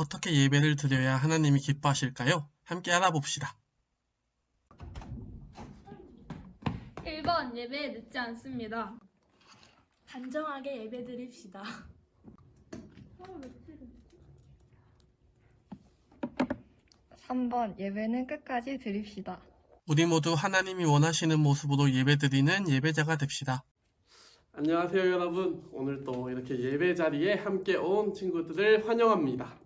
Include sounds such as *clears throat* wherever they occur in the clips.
어떻게 예배를 드려야 하나님이 기뻐하실까요? 함께 알아봅시다. 1번 예배에 늦지 않습니다. 단정하게 예배 드립시다. 3번 예배는 끝까지 드립시다. 우리 모두 하나님이 원하시는 모습으로 예배드리는 예배자가 됩시다. 안녕하세요 여러분 오늘 또 이렇게 예배 자리에 함께 온 친구들을 환영합니다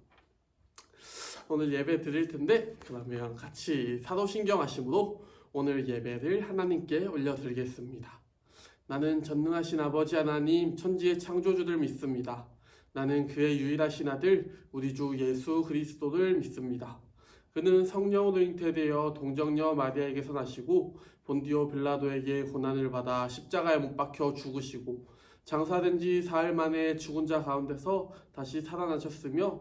오늘 예배 드릴 텐데 그러면 같이 사도신경 하심으로 오늘 예배를 하나님께 올려드리겠습니다. 나는 전능하신 아버지 하나님 천지의 창조주를 믿습니다. 나는 그의 유일하신 아들 우리 주 예수 그리스도를 믿습니다. 그는 성령으로 잉태되어 동정녀 마리아에게서 나시고 본디오 빌라도에게 고난을 받아 십자가에 못 박혀 죽으시고 장사된 지 사흘 만에 죽은 자 가운데서 다시 살아나셨으며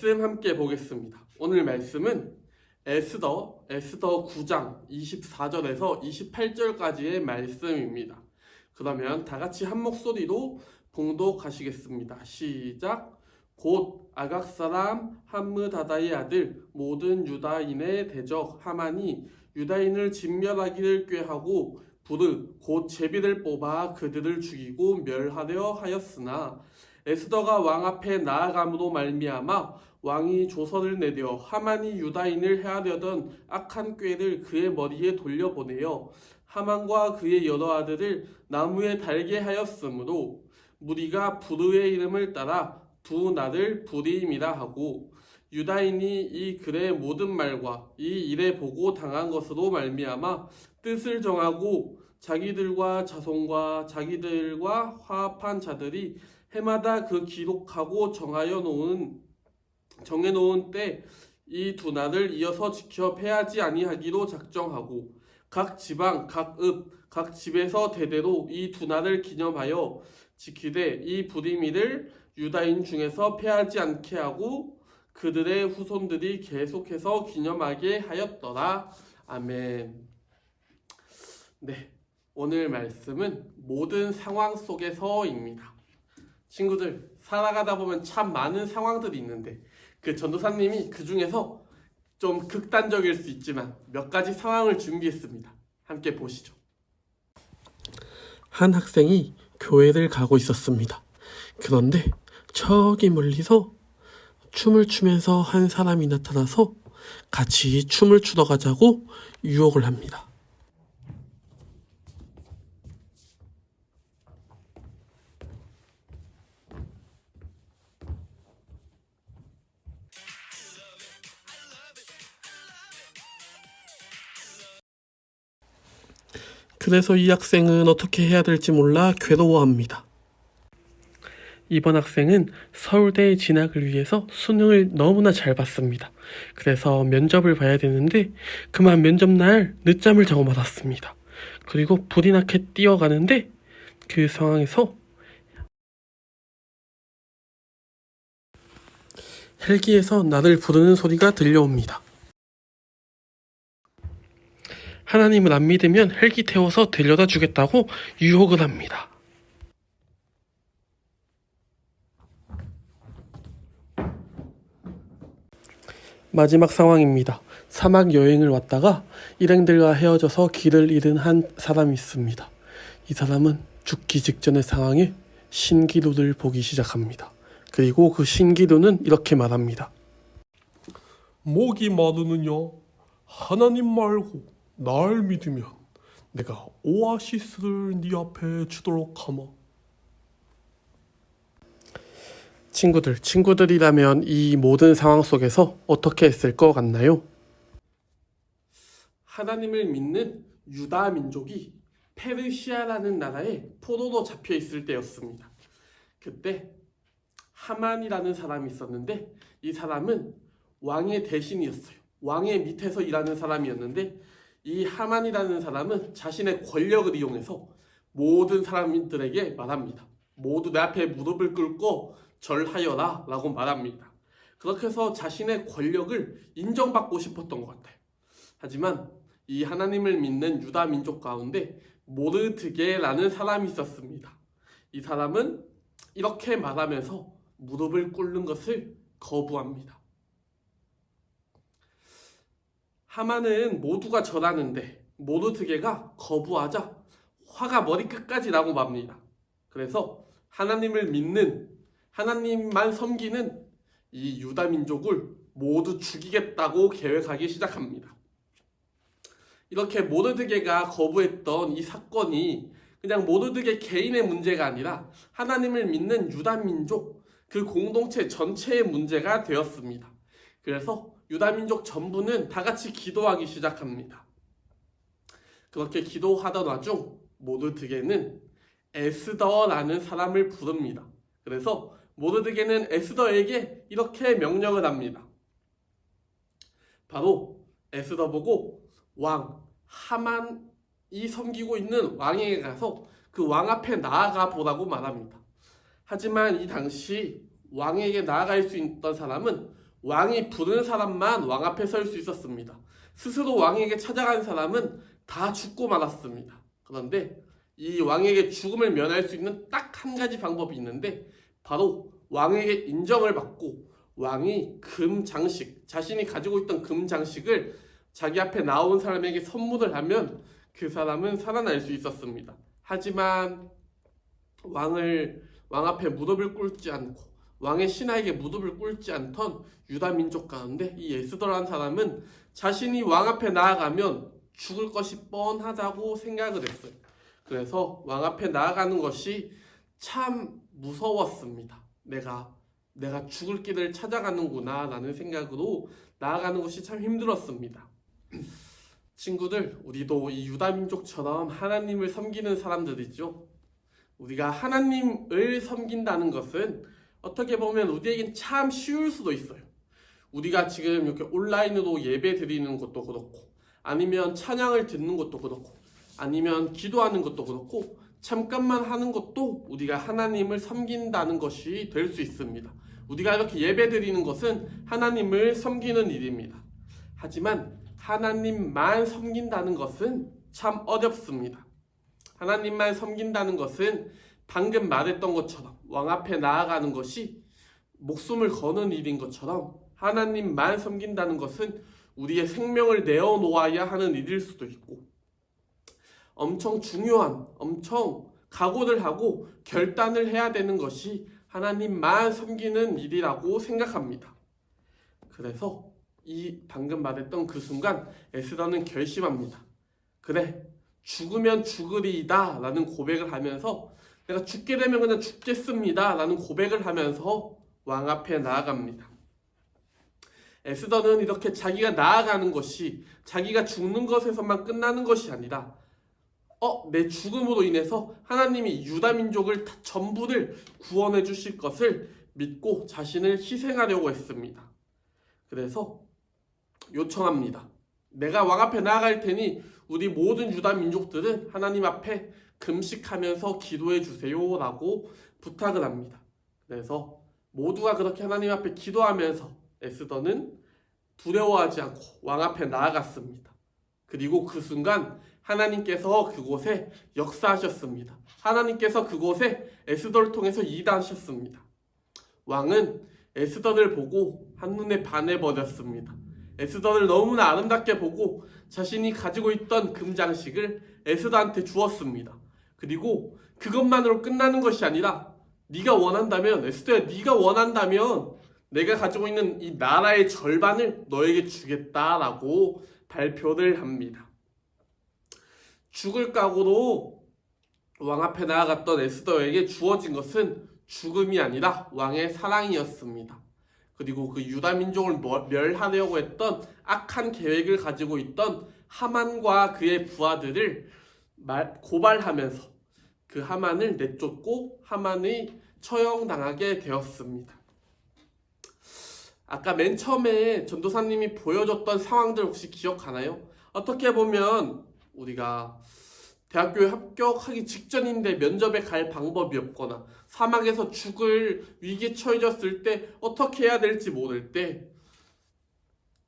말씀 함께 보겠습니다. 오늘 말씀은 에스더, 에스더 9장 24절에서 28절까지의 말씀입니다. 그러면 다 같이 한 목소리로 봉독하시겠습니다. 시작. 곧 아각 사람 함므다다의 아들 모든 유다인의 대적 하만이 유다인을 진멸하기를 꾀하고 부르 곧 제비를 뽑아 그들을 죽이고 멸하려 하였으나 에스더가 왕 앞에 나아감으로 말미암아 왕이 조서를 내려 하만이 유다인을 해하려던 악한 꾀를 그의 머리에 돌려보내어 하만과 그의 여러 아들을 나무에 달게 하였으므로 무리가 부르의 이름을 따라 두 날을 부림이라 하고 유다인이 이 글의 모든 말과 이 일에 보고 당한 것으로 말미암아 뜻을 정하고 자기들과 자손과 자기들과 화합한 자들이 해마다 그 기록하고 정하여 놓은 정해 놓은 때 이 두 날을 이어서 지켜 패하지 아니하기로 작정하고 각 지방 각 읍 각 집에서 대대로 이 두 날을 기념하여 지키되 이 부리미를 유다인 중에서 패하지 않게 하고 그들의 후손들이 계속해서 기념하게 하였더라. 아멘. 네. 오늘 말씀은 모든 상황 속에서입니다. 친구들, 살아가다 보면 참 많은 상황들이 있는데 그 전도사님이 그 중에서 좀 극단적일 수 있지만 몇 가지 상황을 준비했습니다. 함께 보시죠. 한 학생이 교회를 가고 있었습니다. 그런데 저기 멀리서 춤을 추면서 한 사람이 나타나서 같이 춤을 추러 가자고 유혹을 합니다. 그래서 이 학생은 어떻게 해야 될지 몰라 괴로워합니다. 이번 학생은 서울대에 진학을 위해서 수능을 너무나 잘 봤습니다. 그래서 면접을 봐야 되는데 그만 면접 날 늦잠을 자고 말았습니다. 그리고 나게 뛰어가는데 그 상황에서 헬기에서 나를 부르는 소리가 들려옵니다. 하나님을 안 믿으면 헬기 태워서 데려다 주겠다고 유혹을 합니다. 마지막 상황입니다. 사막 여행을 왔다가 일행들과 헤어져서 길을 잃은 한 사람이 있습니다. 이 사람은 죽기 직전의 상황에 신기루를 보기 시작합니다. 그리고 그 신기루는 이렇게 말합니다. 목이 마르느냐? 하나님 말고 날 믿으면 내가 오아시스를 네 앞에 주도록 하마. 친구들, 친구들이라면 이 모든 상황 속에서 어떻게 했을 것 같나요? 하나님을 믿는 유다 민족이 페르시아라는 나라에 포로로 잡혀 있을 때였습니다. 그때 하만이라는 사람이 있었는데 이 사람은 왕의 대신이었어요. 왕의 밑에서 일하는 사람이었는데 이 하만이라는 사람은 자신의 권력을 이용해서 모든 사람들에게 말합니다. 모두 내 앞에 무릎을 꿇고 절하여라 라고 말합니다. 그렇게 해서 자신의 권력을 인정받고 싶었던 것 같아요. 하지만 이 하나님을 믿는 유다 민족 가운데 모르드게라는 사람이 있었습니다. 이 사람은 이렇게 말하면서 무릎을 꿇는 것을 거부합니다. 하만은 모두가 절하는데 모르드게가 거부하자 화가 머리끝까지 나고 맙니다. 그래서 하나님을 믿는 하나님만 섬기는 이 유다 민족을 모두 죽이겠다고 계획하기 시작합니다. 이렇게 모르드게가 거부했던 이 사건이 그냥 모르드게 개인의 문제가 아니라 하나님을 믿는 유다 민족 그 공동체 전체의 문제가 되었습니다. 그래서 유다 민족 전부는 다 같이 기도하기 시작합니다. 그렇게 기도하던 와중 모르드게는 에스더라는 사람을 부릅니다. 그래서 모르드게는 에스더에게 이렇게 명령을 합니다. 바로 에스더 보고 왕 하만이 섬기고 있는 왕에게 가서 그 왕 앞에 나아가 보라고 말합니다. 하지만 이 당시 왕에게 나아갈 수 있던 사람은 왕이 부른 사람만 왕 앞에 설 수 있었습니다. 스스로 왕에게 찾아간 사람은 다 죽고 말았습니다. 그런데 이 왕에게 죽음을 면할 수 있는 딱 한 가지 방법이 있는데 바로 왕에게 인정을 받고 왕이 금 장식, 자신이 가지고 있던 금 장식을 자기 앞에 나온 사람에게 선물을 하면 그 사람은 살아날 수 있었습니다. 하지만 왕을 왕 앞에 무릎을 꿇지 않고 왕의 신하에게 무릎을 꿇지 않던 유다 민족 가운데 이 에스더라는 사람은 자신이 왕 앞에 나아가면 죽을 것이 뻔하다고 생각을 했어요. 그래서 왕 앞에 나아가는 것이 참 무서웠습니다. 내가 내가 죽을 길을 찾아가는구나 라는 생각으로 나아가는 것이 참 힘들었습니다. *clears throat* 친구들, 우리도 이 유다 민족처럼 하나님을 섬기는 사람들이죠. 우리가 하나님을 섬긴다는 것은 어떻게 보면 우리에겐 참 쉬울 수도 있어요. 우리가 지금 이렇게 온라인으로 예배 드리는 것도 그렇고, 아니면 찬양을 듣는 것도 그렇고, 아니면 기도하는 것도 그렇고, 잠깐만 하는 것도 우리가 하나님을 섬긴다는 것이 될 수 있습니다. 우리가 이렇게 예배 드리는 것은 하나님을 섬기는 일입니다. 하지만 하나님만 섬긴다는 것은 참 어렵습니다. 하나님만 섬긴다는 것은 방금 말했던 것처럼 왕 앞에 나아가는 것이 목숨을 거는 일인 것처럼 하나님만 섬긴다는 것은 우리의 생명을 내어놓아야 하는 일일 수도 있고 엄청 중요한, 엄청 각오를 하고 결단을 해야 되는 것이 하나님만 섬기는 일이라고 생각합니다. 그래서 이 방금 말했던 그 순간 에스더는 결심합니다. 그래, 죽으면 죽으리이다 라는 고백을 하면서 내가 죽게 되면 그냥 죽겠습니다 라는 고백을 하면서 왕 앞에 나아갑니다. 에스더는 이렇게 자기가 나아가는 것이 자기가 죽는 것에서만 끝나는 것이 아니라 어, 내 죽음으로 인해서 하나님이 유다 민족을 다- 전부를 구원해 주실 것을 믿고 자신을 희생하려고 했습니다. 그래서 요청합니다. 내가 왕 앞에 나아갈 테니 우리 모든 유다 민족들은 하나님 앞에 금식하면서 기도해 주세요라고 부탁을 합니다. 그래서 모두가 그렇게 하나님 앞에 기도하면서 에스더는 두려워하지 않고 왕 앞에 나아갔습니다. 그리고 그 순간 하나님께서 그곳에 역사하셨습니다. 하나님께서 그곳에 에스더를 통해서 일하셨습니다. 왕은 에스더를 보고 한눈에 반해버렸습니다. 에스더를 너무나 아름답게 보고 자신이 가지고 있던 금장식을 에스더한테 주었습니다. 그리고 그것만으로 끝나는 것이 아니라 네가 원한다면 에스더야 네가 원한다면 내가 가지고 있는 이 나라의 절반을 너에게 주겠다라고 발표를 합니다. 죽을 각오로 왕 앞에 나아갔던 에스더에게 주어진 것은 죽음이 아니라 왕의 사랑이었습니다. 그리고 그 유다 민족을 멸- 멸하려고 했던 악한 계획을 가지고 있던 하만과 그의 부하들을 말- 고발하면서 그 하만을 내쫓고 하만이 처형당하게 되었습니다. 아까 맨 처음에 전도사님이 보여줬던 상황들 혹시 기억하나요? 어떻게 보면 우리가 대학교에 합격하기 직전인데 면접에 갈 방법이 없거나 사막에서 죽을 위기에 처해졌을 때 어떻게 해야 될지 모를 때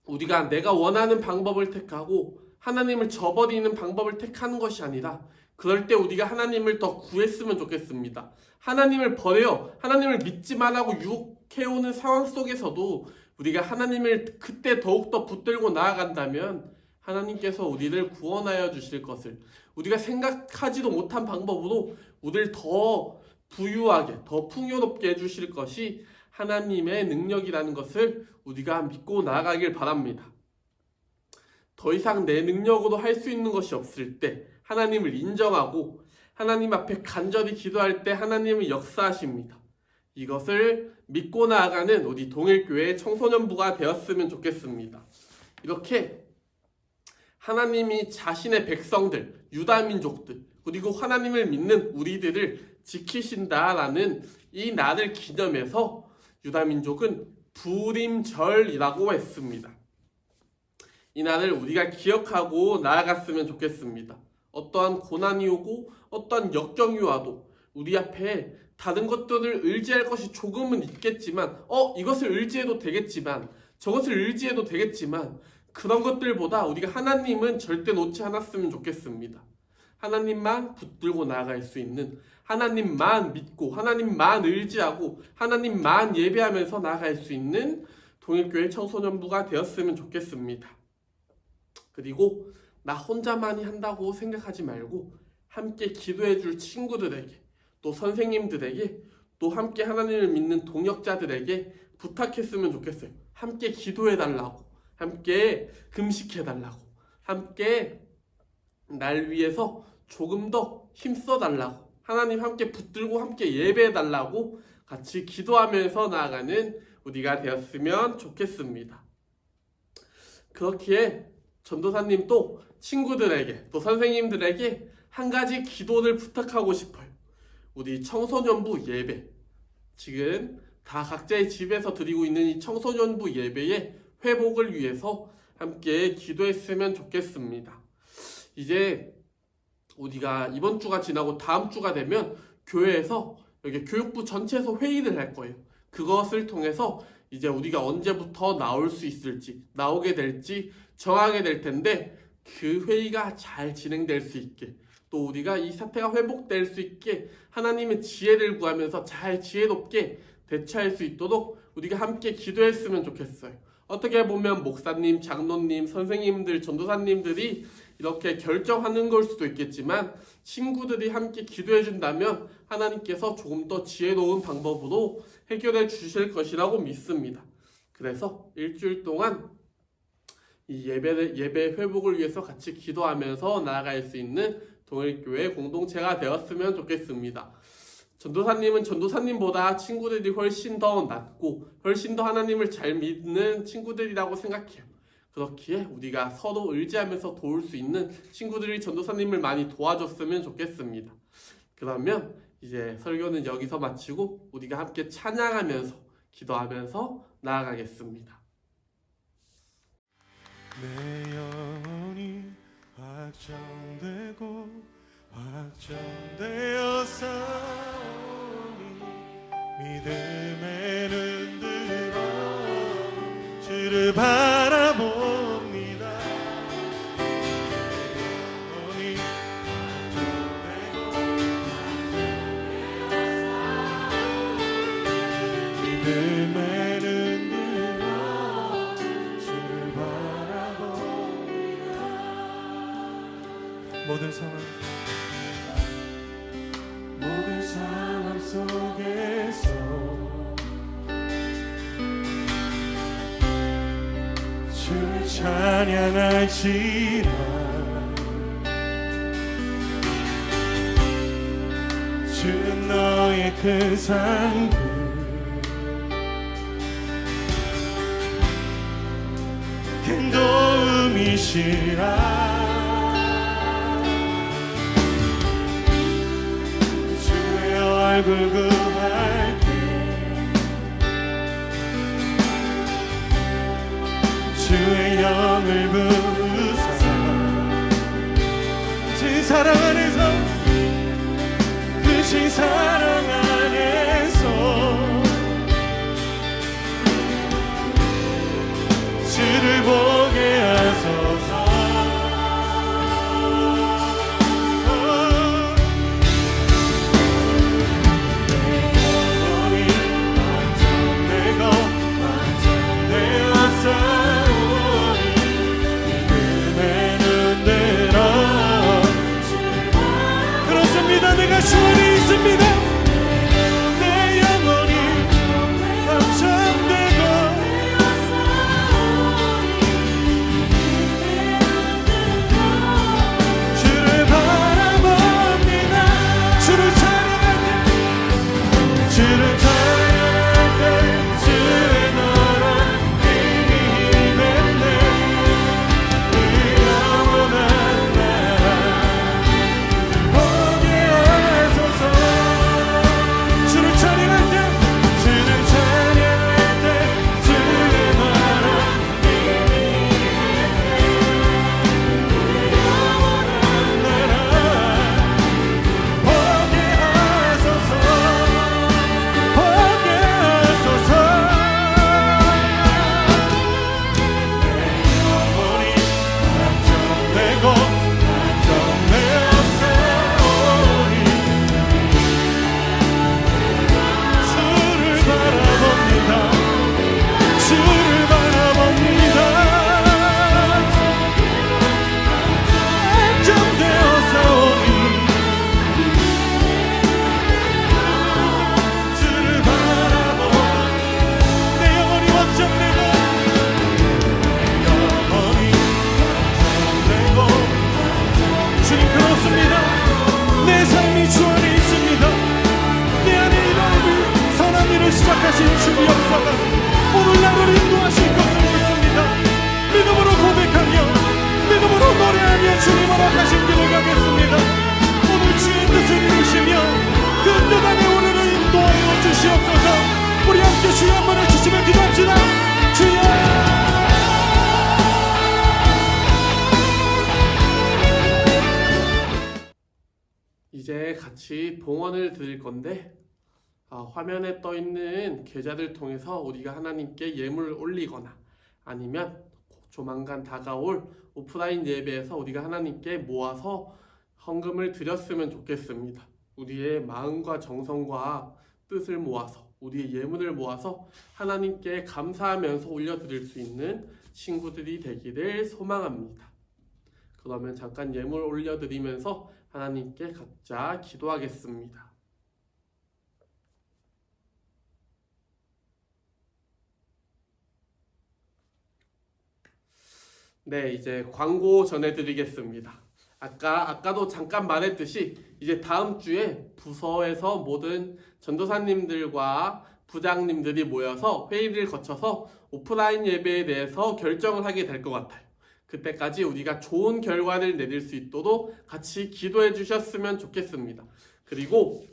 우리가 내가 원하는 방법을 택하고 하나님을 저버리는 방법을 택하는 것이 아니라 그럴 때 우리가 하나님을 더 구했으면 좋겠습니다. 하나님을 버려 하나님을 믿지만 하고 유혹해오는 상황 속에서도 우리가 하나님을 그때 더욱더 붙들고 나아간다면 하나님께서 우리를 구원하여 주실 것을 우리가 생각하지도 못한 방법으로 우리를 더 부유하게 더 풍요롭게 해주실 것이 하나님의 능력이라는 것을 우리가 믿고 나아가길 바랍니다. 더 이상 내 능력으로 할 수 있는 것이 없을 때 하나님을 인정하고 하나님 앞에 간절히 기도할 때 하나님은 역사하십니다. 이것을 믿고 나아가는 우리 동일교회 청소년부가 되었으면 좋겠습니다. 이렇게 하나님이 자신의 백성들, 유다 민족들, 그리고 하나님을 믿는 우리들을 지키신다라는 이 날을 기념해서 유다 민족은 부림절이라고 했습니다. 이 날을 우리가 기억하고 나아갔으면 좋겠습니다. 어떠한 고난이 오고 어떠한 역경이 와도 우리 앞에 다른 것들을 의지할 것이 조금은 있겠지만 어 이것을 의지해도 되겠지만 저것을 의지해도 되겠지만 그런 것들보다 우리가 하나님은 절대 놓지 않았으면 좋겠습니다. 하나님만 붙들고 나아갈 수 있는 하나님만 믿고 하나님만 의지하고 하나님만 예배하면서 나아갈 수 있는 동일교회 청소년부가 되었으면 좋겠습니다. 그리고 나 혼자만이 한다고 생각하지 말고 함께 기도해 줄 친구들에게 또 선생님들에게 또 함께 하나님을 믿는 동역자들에게 부탁했으면 좋겠어요. 함께 기도해 달라고, 함께 금식해 달라고, 함께 날 위해서 조금 더 힘써 달라고, 하나님 함께 붙들고 함께 예배해 달라고 같이 기도하면서 나아가는 우리가 되었으면 좋겠습니다. 그렇기에 전도사님도 친구들에게 또 선생님들에게 한 가지 기도를 부탁하고 싶어요. 우리 청소년부 예배 지금 다 각자의 집에서 드리고 있는 이 청소년부 예배의 회복을 위해서 함께 기도했으면 좋겠습니다. 이제 우리가 이번 주가 지나고 다음 주가 되면 교회에서 여기 교육부 전체에서 회의를 할 거예요. 그것을 통해서 이제 우리가 언제부터 나올 수 있을지 나오게 될지 정하게 될 텐데 그 회의가 잘 진행될 수 있게 또 우리가 이 사태가 회복될 수 있게 하나님의 지혜를 구하면서 잘 지혜롭게 대처할 수 있도록 우리가 함께 기도했으면 좋겠어요. 어떻게 보면 목사님, 장로님, 선생님들, 전도사님들이 이렇게 결정하는 걸 수도 있겠지만 친구들이 함께 기도해 준다면 하나님께서 조금 더 지혜로운 방법으로 해결해 주실 것이라고 믿습니다. 그래서 일주일 동안 이 예배 예배 회복을 위해서 같이 기도하면서 나아갈 수 있는 동일교회 공동체가 되었으면 좋겠습니다. 전도사님은 전도사님보다 친구들이 훨씬 더 낫고 훨씬 더 하나님을 잘 믿는 친구들이라고 생각해요. 그렇기에 우리가 서로 의지하면서 도울 수 있는 친구들이 전도사님을 많이 도와줬으면 좋겠습니다. 그러면 이제 설교는 여기서 마치고 우리가 함께 찬양하면서 기도하면서 나아가겠습니다. 내 영혼이 확정되고 확정되어 싸우니 믿음에 눈들어 주를 바 찬양할지라. 주는 너의 그 상급. 큰 도움이시라. 주의 얼굴 구 주의 영을 부으사 그 사랑 안에서 그신 사랑 이제 같이 봉헌을 드릴 건데 아, 화면에 떠 있는 계좌를 통해서 우리가 하나님께 예물을 올리거나 아니면 조만간 다가올 오프라인 예배에서 우리가 하나님께 모아서 헌금을 드렸으면 좋겠습니다. 우리의 마음과 정성과 뜻을 모아서 우리의 예물을 모아서 하나님께 감사하면서 올려드릴 수 있는 친구들이 되기를 소망합니다. 그러면 잠깐 예물 올려드리면서 하나님께 각자 기도하겠습니다. 네, 이제 광고 전해드리겠습니다. 아까 아까도 잠깐 말했듯이 이제 다음 주에 부서에서 모든 전도사님들과 부장님들이 모여서 회의를 거쳐서 오프라인 예배에 대해서 결정을 하게 될 것 같아요. 그때까지 우리가 좋은 결과를 내릴 수 있도록 같이 기도해 주셨으면 좋겠습니다. 그리고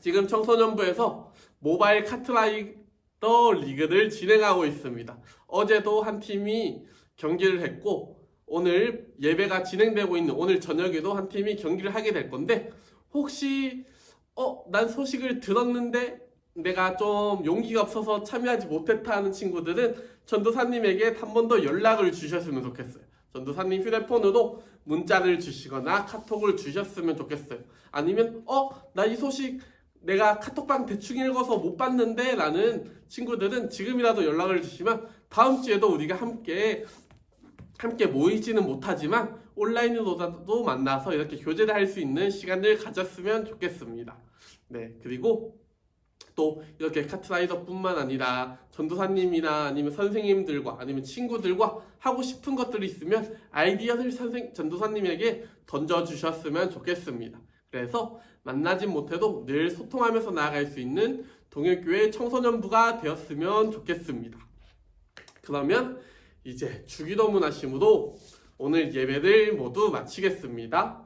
지금 청소년부에서 모바일 카트라이더 리그를 진행하고 있습니다. 어제도 한 팀이 경기를 했고 오늘 예배가 진행되고 있는 오늘 저녁에도 한 팀이 경기를 하게 될 건데 혹시 어 난 소식을 들었는데 내가 좀 용기가 없어서 참여하지 못했다 하는 친구들은 전도사님에게 한 번 더 연락을 주셨으면 좋겠어요. 전도사님 휴대폰으로 문자를 주시거나 카톡을 주셨으면 좋겠어요. 아니면 어 나 이 소식 내가 카톡방 대충 읽어서 못 봤는데 라는 친구들은 지금이라도 연락을 주시면 다음 주에도 우리가 함께 함께 모이지는 못하지만 온라인으로라도 만나서 이렇게 교제를 할 수 있는 시간을 가졌으면 좋겠습니다. 네, 그리고 또 이렇게 카트라이더뿐만 아니라 전도사님이나 아니면 선생님들과 아니면 친구들과 하고 싶은 것들이 있으면 아이디어를 선생 전도사님에게 던져 주셨으면 좋겠습니다. 그래서 만나진 못해도 늘 소통하면서 나아갈 수 있는 동일교회 청소년부가 되었으면 좋겠습니다. 그러면 이제 주기도문 하심으로 오늘 예배를 모두 마치겠습니다.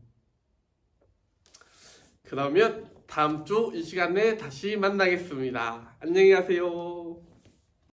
그러면 다음 주 이 시간에 다시 만나겠습니다. 안녕히 가세요.